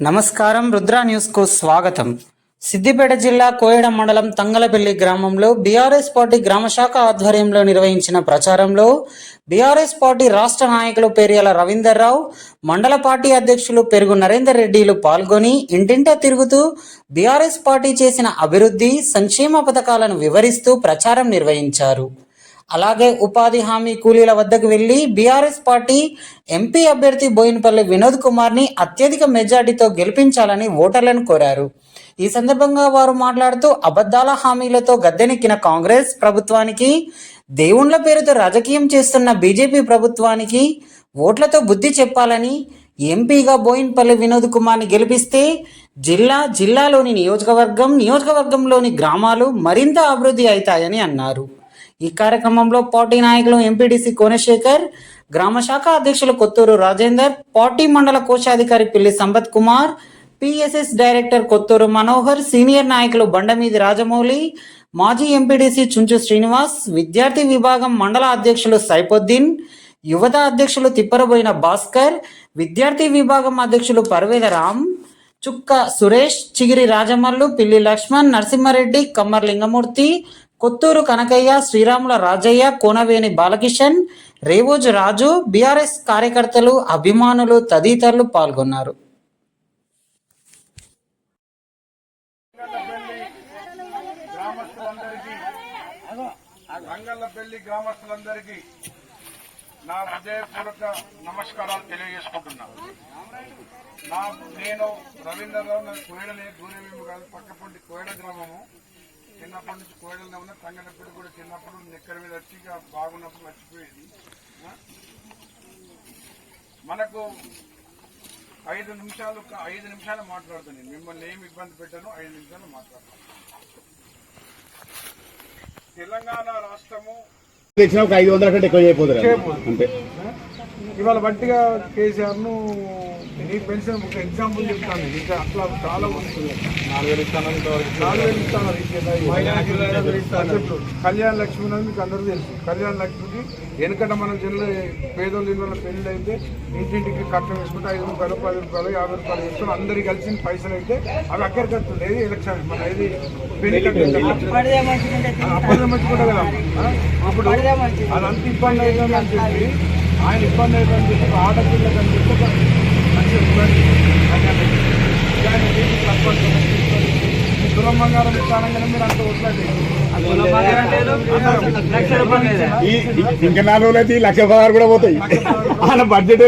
నమస్కారం రుద్రా న్యూస్కు స్వాగతం. సిద్దిపేట జిల్లా కోయడ మండలం తంగలపల్లి గ్రామంలో బీఆర్ఎస్ పార్టీ గ్రామశాఖ ఆధ్వర్యంలో నిర్వహించిన ప్రచారంలో బీఆర్ఎస్ పార్టీ రాష్ట్ర నాయకులు పెరియల రవీందర్ రావు మండల పార్టీ అధ్యక్షులు పెరుగు నరేందర్ రెడ్డిలు పాల్గొని ఇంటింటా తిరుగుతూ బీఆర్ఎస్ పార్టీ చేసిన అభివృద్ధి సంక్షేమ పథకాలను వివరిస్తూ ప్రచారం నిర్వహించారు. అలాగే ఉపాధి హామీ కూలీల వద్దకు వెళ్ళి బీఆర్ఎస్ పార్టీ ఎంపీ అభ్యర్థి బోయినపల్లి వినోద్ కుమార్ని అత్యధిక మెజార్టీతో గెలిపించాలని ఓటర్లను కోరారు. ఈ సందర్భంగా వారు మాట్లాడుతూ అబద్ధాల హామీలతో గద్దెనెక్కిన కాంగ్రెస్ ప్రభుత్వానికి దేవుళ్ళ పేరుతో రాజకీయం చేస్తున్న బీజేపీ ప్రభుత్వానికి ఓట్లతో బుద్ధి చెప్పాలని ఎంపీగా బోయిన్పల్లి వినోద్ కుమార్ని గెలిపిస్తే జిల్లా జిల్లాలోని నియోజకవర్గం నియోజకవర్గంలోని గ్రామాలు మరింత అభివృద్ధి అవుతాయని అన్నారు. ఈ కార్యక్రమంలో పార్టీ నాయకులు ఎంపీడీసీ కోనశేఖర్ గ్రామ శాఖ అధ్యక్షులు కొత్తూరు రాజేందర్ పార్టీ మండల కోశాధికారి Pilli Sampath Kumar PSS director Kothuru Manohar senior నాయకులు బండమీది రాజమౌళి మాజీ ఎంపీడీసీ చుంచు శ్రీనివాస్ విద్యార్థి విభాగం మండల అధ్యక్షులు సైఫుద్దీన్ యువత అధ్యక్షులు తిప్పరబోయిన భాస్కర్ విద్యార్థి విభాగం అధ్యక్షులు పర్వేద రామ్ చుక్క సురేష్ చిగిరి రాజమల్లు పిల్లి లక్ష్మణ్ నరసింహారెడ్డి కమ్మర్ లింగమూర్తి కొత్తూరు కనకయ్య శ్రీరాముల రాజయ్య కోనవేని బాలకిషన్ రేవోజు రాజు బీఆర్ఎస్ కార్యకర్తలు అభిమానులు తదితరులు పాల్గొన్నారు. రంగల్లపల్లి గ్రామస్తులందరికీ నా హృదయపూర్వక నమస్కారాలు తెలియజేసుకుంటున్నా. నా నేను రవీంద్రరావు నా కోయడలే దూరమేమి కాదు పక్కపంటి కోయడ గ్రామము. చిన్నప్పటి నుంచి కోయడలో ఉన్న తంగనప్పుడు కూడా చిన్నప్పుడు నెక్కర మీద వచ్చి బాగున్నప్పుడు మర్చిపోయేది? మనకు ఐదు నిమిషాలు ఐదు నిమిషాలు మాట్లాడుతాను మిమ్మల్ని ఏమి ఇబ్బంది పెట్టాను ఐదు నిమిషాలు మాట్లాడతాను. తెలంగాణ రాష్ట్రము ఒక ఐదు వందల కంటే ఎక్కువ చేయకపోతారు అంతే. ఇవాళ బట్టిగా కేసీఆర్ను నీ పెన్షన్ ఒక ఎగ్జాంపుల్ చెప్తాను ఇంకా అట్లా చాలా వస్తుంది నాలుగు వేలు ఇస్తాను చెప్పు కళ్యాణ లక్ష్మి అనేది మీకు అందరూ తెలుసు. కళ్యాణ లక్ష్మికి వెనుకట మన జిల్లా పేదోళ్ళు ఇళ్ళ పెళ్ళి అయితే ఇంటింటికి కట్టం వేసుకుంటే ఐదు రూపాయలు పది రూపాయలు యాభై రూపాయలు వేసుకుని అందరికి కలిసి పైసలు అయితే అవి అక్కడికి వస్తుంది. ఏది ఎలక్షన్? మన ఏది పెళ్ళి అప్పటిదే మంచి కూడా కదా. అది అంత ఇబ్బంది అవుతుంది అని చెప్పి ఆయన ఇబ్బంది అవుతుందని చెప్పి ఒక ఆడపిల్లకి అని చెప్పి. ఈ తులం బంగారం ఇస్తానగానే మీరు అంత ఇంకా నాలుగు అయితే ఈ లక్ష పదహారు కూడా పోతాయి. ఆయన బడ్జెట్